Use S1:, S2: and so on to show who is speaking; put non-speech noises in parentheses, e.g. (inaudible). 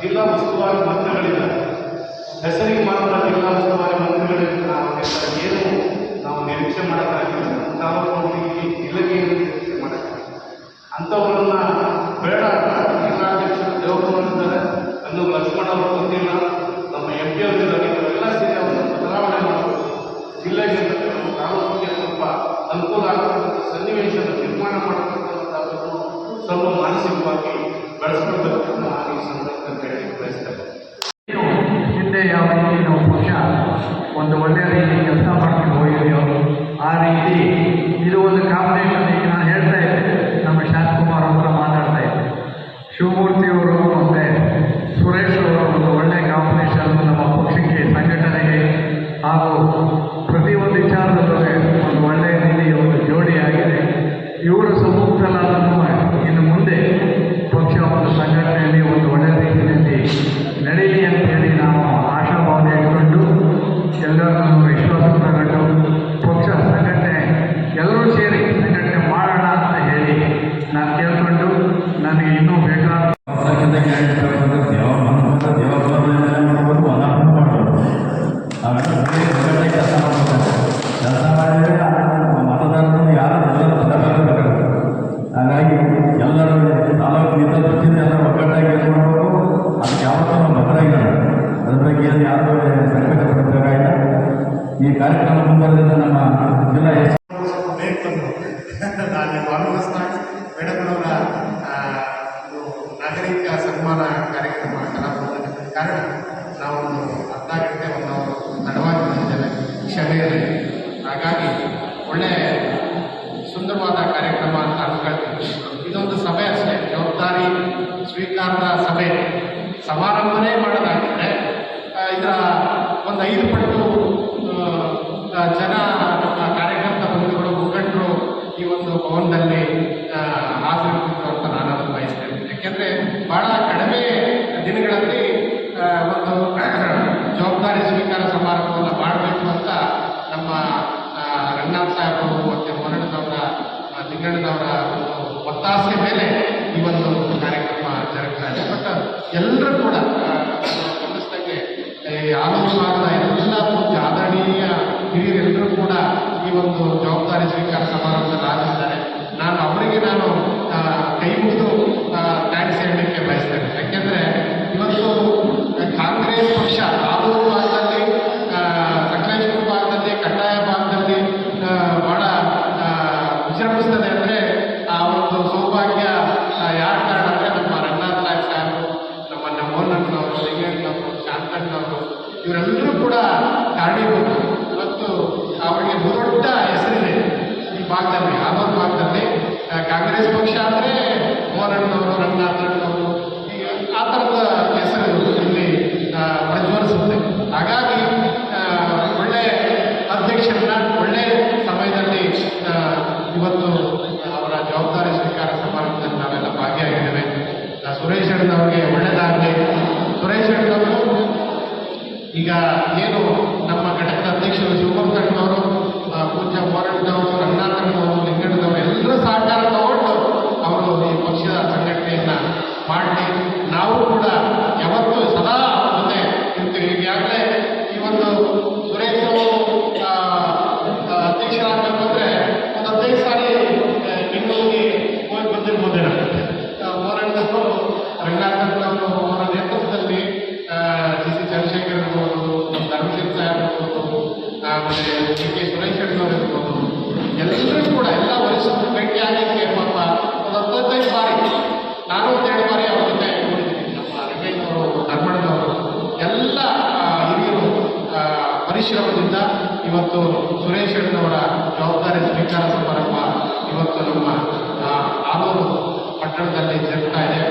S1: ಜಿಲ್ಲಾ ಉಸ್ತುವಾರಿ ಮಂತ್ರಿಗಳಿದ್ದಾರೆ ಹೆಸರಿಗೆ ಮಾತ್ರ ಜಿಲ್ಲಾ ಉಸ್ತುವಾರಿ ಮಂತ್ರಿಗಳಿಂದ ನಾವು ಏನು ನಾವು ನಿರೀಕ್ಷೆ ಮಾಡೋಕ್ಕಾಗಿಲ್ಲ. ನಾವು ಜಿಲ್ಲೆಗೆ ಏನು ನಿರೀಕ್ಷೆ ಮಾಡೋಕ್ಕಾಗಿಲ್ಲ. ಅಂಥವ್ರನ್ನ ಬೇಡ ಜಿಲ್ಲಾಧ್ಯಕ್ಷರು ದೇವರವರು ಇದ್ದಾರೆ ಅನ್ನು ಲಕ್ಷ್ಮಣ ಅವರು ಗೊತ್ತಿಲ್ಲ ನಮ್ಮ ಎಂ ಪಿ ಅವರಿದ್ದಾರೆ ಇವರೆಲ್ಲ ಸೇರಿ ಅವರನ್ನು ಬದಲಾವಣೆ ಮಾಡಬೇಕು ಜಿಲ್ಲೆಗೆ ತಾಲೂಕಿಗೆ ಸ್ವಲ್ಪ ಅನುಕೂಲ ಆಗತಕ್ಕಂಥ ಸನ್ನಿವೇಶ ನಿರ್ಮಾಣ ಮಾಡತಕ್ಕಂಥದ್ದನ್ನು ಸ್ವಲ್ಪ ಮಾನಸಿಕವಾಗಿ ಬೆಳೆಸ್ಕೊಳ್ಬೇಕು.
S2: ಹಿಂದೆ ಯಾವ ರೀತಿ ನಾವು ಪಕ್ಷ ಒಂದು ಒಳ್ಳೆಯ ರೀತಿ ಕೆಲಸ ಮಾಡ್ಕೊಂಡು ಹೋಗಿದೆಯೋ ಆ ರೀತಿ ಇದು ಒಂದು ಕಾಂಬಿನೇಷನ್
S3: ಈ ಕಾರ್ಯಕ್ರಮ ಮುಂಬರದಿಂದ ನಮ್ಮ ಜಿಲ್ಲಾ ಎಸ್
S4: ನಾನು ಭಾನುವಾರ ಮೇಡಮ್ನವರ ನಾಗರಿಕ ಸನ್ಮಾನ ಕಾರ್ಯಕ್ರಮ ಕಾರಣ ನಾವೊಂದು ಅರ್ಧ ಗಂಟೆ ಒಂದು ತಡವಾಗಿ ಬಂದಿದ್ದೇವೆ ಕ್ಷಮೆ ಹಾಗಾಗಿ ಒಳ್ಳೆ ಸುಂದರವಾದ ಕಾರ್ಯಕ್ರಮ ಅಂತ ಅನ್ಕೊಳ್ತೀನಿ ಇದೊಂದು ಸಭೆ ಅಷ್ಟೇ ಜವಾಬ್ದಾರಿ ಸ್ವೀಕಾರದ ಸಭೆ. ಸಮಾರಂಭನೇ ಮಾಡೋದಾಗಿದ್ರೆ ಆ, ಇದರ ಒಂದು ಐದು ಪಟ್ಟು ಜನ ನಮ್ಮ ಕಾರ್ಯಕರ್ತ ಬಂಧುಗಳು ಮುಖಂಡರು ಈ ಒಂದು ಭವನದಲ್ಲಿ ಆ, ಅಂತ ನಾನು ಅದನ್ನು ಬಯಸ್ತೇನೆ. ಯಾಕೆಂದರೆ ಭಾಳ ಕಡಿಮೆ ದಿನಗಳಲ್ಲಿ ಒಂದು (clears throat) ಜವಾಬ್ದಾರಿ ಸ್ವೀಕಾರ ಸಮಾರಂಭವನ್ನು ಮಾಡಬೇಕು ಅಂತ ನಮ್ಮ ರಂಗನಾಥ್ ಸಾಹೇಬರು ಮತ್ತು ಮೊರಡದವರ ಲಿಂಗಣ್ಣನವರ ಒಂದು ಒತ್ತಾಸೆ ಮೇಲೆ ಈ ಒಂದು ಕಾರ್ಯಕ್ರಮ ಜರುಗ್ತಾ ಇದೆ. ಬಟ್ ಎಲ್ಲರೂ ಕೂಡ ಗಮನಿಸಿದಂಗೆ ಈ ಜವಾಬ್ದಾರಿ ಸ್ವೀಕಾರ ಸಮಾರಂಭದಲ್ಲಿ ನಾನು ಅವರಿಗೆ ನಾನು ಕೈ ಮುಗಿದು ಥ್ಯಾಂಕ್ಸ್ ಹೇಳಲಿಕ್ಕೆ ಬಯಸ್ತೇನೆ. ಯಾಕೆಂದರೆ ಇವತ್ತು ಕಾಂಗ್ರೆಸ್ ಪಕ್ಷ ಆಲೂರು ಭಾಗದಲ್ಲಿ ಸಕಲೇಶ್ವರ ಭಾಗದಲ್ಲಿ, ಕಡ್ಡಾಯ ಭಾಗದಲ್ಲಿ ಬಹಳ ವಿಜೃಂಭಿಸ್ತದೆ ಅಂದರೆ ಆ ಒಂದು ಸೌಭಾಗ್ಯ ಯಾರ ಕಾರಣ ಅಂದರೆ ನಮ್ಮ ರಂಗನಾಥ್ ನಾಯಕ್ ಸಾಹೇಬರು, ನಮ್ಮ ನಮ್ಮಣ್ಣನವರು ಶ್ರೀಗಣ್ಣವರು ಶಾಂತಣ್ಣವರು ಇವರೆಲ್ಲರೂ ಕೂಡ ಕಾರಣೀಭೂತರು. ಇವತ್ತು ಅವರಿಗೆ ದೊಡ್ಡ ಹೆಸರಿದೆ ಈ ಭಾಗದಲ್ಲಿ. ಆಲೂರು ಭಾಗದಲ್ಲಿ ಕಾಂಗ್ರೆಸ್ ಪಕ್ಷ ಅಂದರೆ ಹೋರಾಡಿದವರು ರಂಗನಾಥಣ್ಣನವರು ಈಗ ಆ ಥರದ ಹೆಸರು ಇಲ್ಲಿ ಪ್ರಜ್ವಲಿಸುತ್ತೆ. ಹಾಗಾಗಿ ಒಳ್ಳೆ ಅಧ್ಯಕ್ಷರನ್ನ ಒಳ್ಳೆ ಸಮಯದಲ್ಲಿ ಇವತ್ತು ಅವರ ಜವಾಬ್ದಾರಿ ಸ್ವೀಕಾರ ಸಮಾರಂಭದಲ್ಲಿ ನಾವೆಲ್ಲ ಭಾಗಿಯಾಗಿದ್ದೇವೆ. ಸುರೇಶ್ ಅಣ್ಣನವರಿಗೆ ಒಳ್ಳೆಯದಾಗಲಿ ಸುರೇಶ್ ಅಣ್ಣನವರು ಈಗ ಏನು ನಮ್ಮ ಘಟಕದ ಅಧ್ಯಕ್ಷರು ಚಂದ್ರಶೇಖರ್ ಇರ್ಬೋದು ನಮ್ಮ ಇರ್ಬೋದು ಆಮೇಲೆ ಡಿ ಕೆ. ಸುರೇಶ್ ಅಣ್ಣವ್ರು ಇರ್ಬೋದು ಎಲ್ಲರೂ ಕೂಡ ಎಲ್ಲ ವರಿಷ್ಠರು ಭೇಟಿ ಆಗಲಿಕ್ಕೆ ಪಾಪ ಒಂದು ಹತ್ತೈದು ಬಾರಿ ನಾನು ಒಂದು ಎರಡು ಬಾರಿ ಅವ್ರ ಜೊತೆ ನಮ್ಮ ರಂಗಯ್ಯನವರು ಧರ್ಮಣ್ಣನವರು, ಎಲ್ಲ ಹಿರಿಯರು ಪರಿಶ್ರಮದಿಂದ ಇವತ್ತು ಸುರೇಶ್ ಅಣ್ಣನವರ ಜವಾಬ್ದಾರಿ ಸ್ವೀಕಾರ ಸಮಾರಂಭ ಇವತ್ತು ನಮ್ಮ ಆಲೂರು ಪಟ್ಟಣದಲ್ಲಿ ಜರುಗ್ತಾ ಇದೆ.